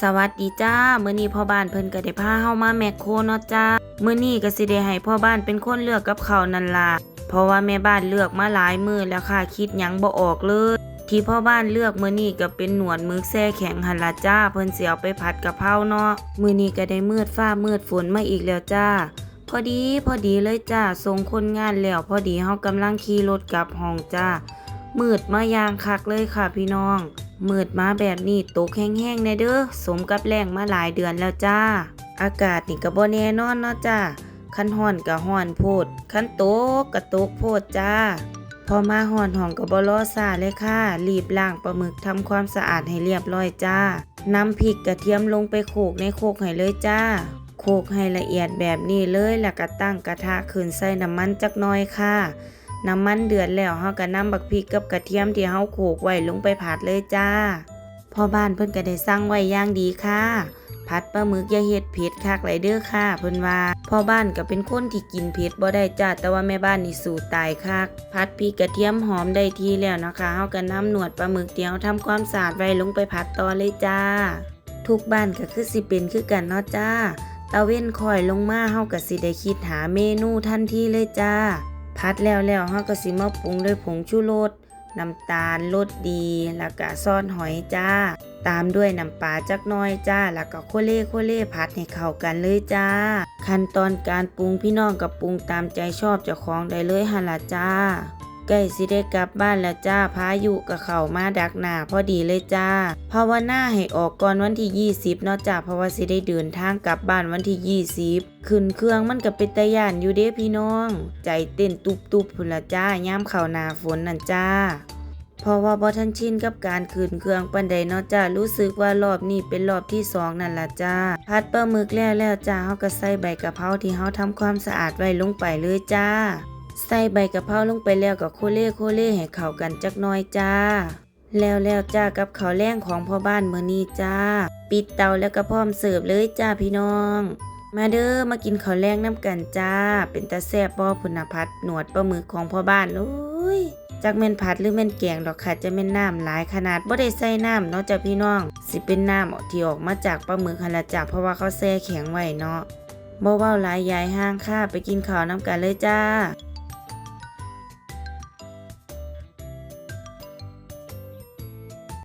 สวัสดีจ้ามื้อนี้พ่อบ้านเพิ่นก็ได้พาเฮามาแมคโครเนาะจ้ามื้อนี้ก็สิได้ให้พ่อบ้านเป็นคนเลือกกับเขานั่นล่ะเพราะว่าแม่บ้านเลือกมาหลายมื้อแล้วค่ะคิดหยังบ่ออกเลย ที่พ่อบ้านเลือกมื้อนี้ก็เป็นหนวดมึกแซ่แข็งหั่นล่ะจ้าเพิ่นสิเอาไปผัดกะเพราเนาะมื้อนี้ก็ได้มืดฟ้ามืดฝนมาอีกแล้วจ้า พอดีพอดีเลยจ้าส่งคนงานแล้วพอดีเฮากำลังขี่รถกลับห้องจ้ามืดมาอย่างคักเลยค่ะพี่น้อง มืดมาแบบนี้ตกแห้งๆแน่เด้อสมกับแรงมาหลายเดือนแล้วจ้า อากาศนี่ก็บ่แน่นอนเนาะจ้าคันฮ้อนก็ฮ้อนโพดคันตกก็ตกโพดจ้า พอมาฮ้อนห้องก็บ่รอซ่าเลยค่ะรีบล้างปลาหมึกทำความสะอาดให้เรียบร้อยจ้านำพริกกระเทียมลงไปโขลกในโคกให้เลยจ้า โขลกให้ละเอียดแบบนี้เลยแล้วก็ตั้งกระทะขึ้นใส่น้ำมันจักน่อยค่ะ น้ำมันเดือดแล้วเฮาก็นำบักพริกกับกระเทียมที่เฮาโขกไว้ลงไปผัดเลยจ้าพ่อบ้านเพิ่นก็ได้สั่งไว้อย่างดีค่ะผัดปลาหมึกอย่าเฮ็ดเผ็ดคักหลเด้อค่ะเพิ่นว่าพ่อบ้านก็เป็นคนที่กินเผ็ดบ่ได้จ้าแต่ว่าแม่บ้านนี่สู้ตายคักผัดพริกกระเทียมหอมได้ทีแล้วนะคะเฮาก็นำหนวดปลาหมึกที่เฮาทำความสะอาดไว้ลงไปผัดต่อเลยจ้า ทุกบ้านก็คือสิเป็นคือกันเนาะจ้าตะเว้นคอยลงมาเฮาก็สิได้คิดหาเมนูทันทีเลยจ้า พัดแล้วแล้วเฮาก็สิมาปรุงด้วยผงชูรสน้ำตาลรสดี แล้วก็ซอนหอยจ้า ตามด้วยน้ำปลาจักน้อยจ้า แล้วก็โคเล่โคเล่ผัดให้เข้ากันเลยจ้า ขั้นตอนการปรุงพี่น้องกับปรุงตามใจชอบเจ้าของได้เลยฮะล่ะจ้า ใกล้สิได้กลับบ้านแล้วจ้าพายุกับเขามาดักหนาพอดีเลยจ้าภาวนาให้ออกก่อนวันที่ 20เนาะจ้าเพราะว่าสิได้เดินทางกลับบ้านวันที่ 20 ขึ้นเครื่องมันก็เป็นตะยานอยู่เด้พี่น้อง ใจเต้นตุบๆพุ่นละจ้ายามเข้านาฝนนั่นจ้าเพราะว่าบ่ทันชินกับการขึ้นเครื่องปันใดเนาะจ้ารู้สึกว่ารอบนี้เป็นรอบที่สองนั่นละจ้าพัดปลาหมึกแล้วแล้วจ้าเฮาก็ใส่ใบกะเพราที่เฮาทำความสะอาดไว้ลงไปเลยจ้า ใส่ใบกะเพราลงไปแล้วก็โคเล่โคเล่ให้เข้ากันจักหน่อยจ้า แล้วแล้วจ้ากับข้าวแรงของพ่อบ้านมื้อนี้จ้า ปิดเตาแล้วก็พร้อมเสิร์ฟเลยจ้าพี่น้อง มาเด้อมากินข้าวแรงน้ำกันจ้า เป็นตาแซ่บบ่พุนพัดหนวดปลาหมึกของพ่อบ้านโอ้ยจักแม่นผัดหรือแม่นแกงดอกค่ะจะแม่นน้ำหลายขนาดบ่ได้ใส่น้ำเนาะจ้าพี่น้อง สิเป็นน้ำที่ออกมาจากปลาหมึกหันละจ้าเพราะว่าเขาแช่แข็งไว้เนาะบ่เว้าหลายยายห้างค่ะไปกินข้าวน้ำกันเลยจ้า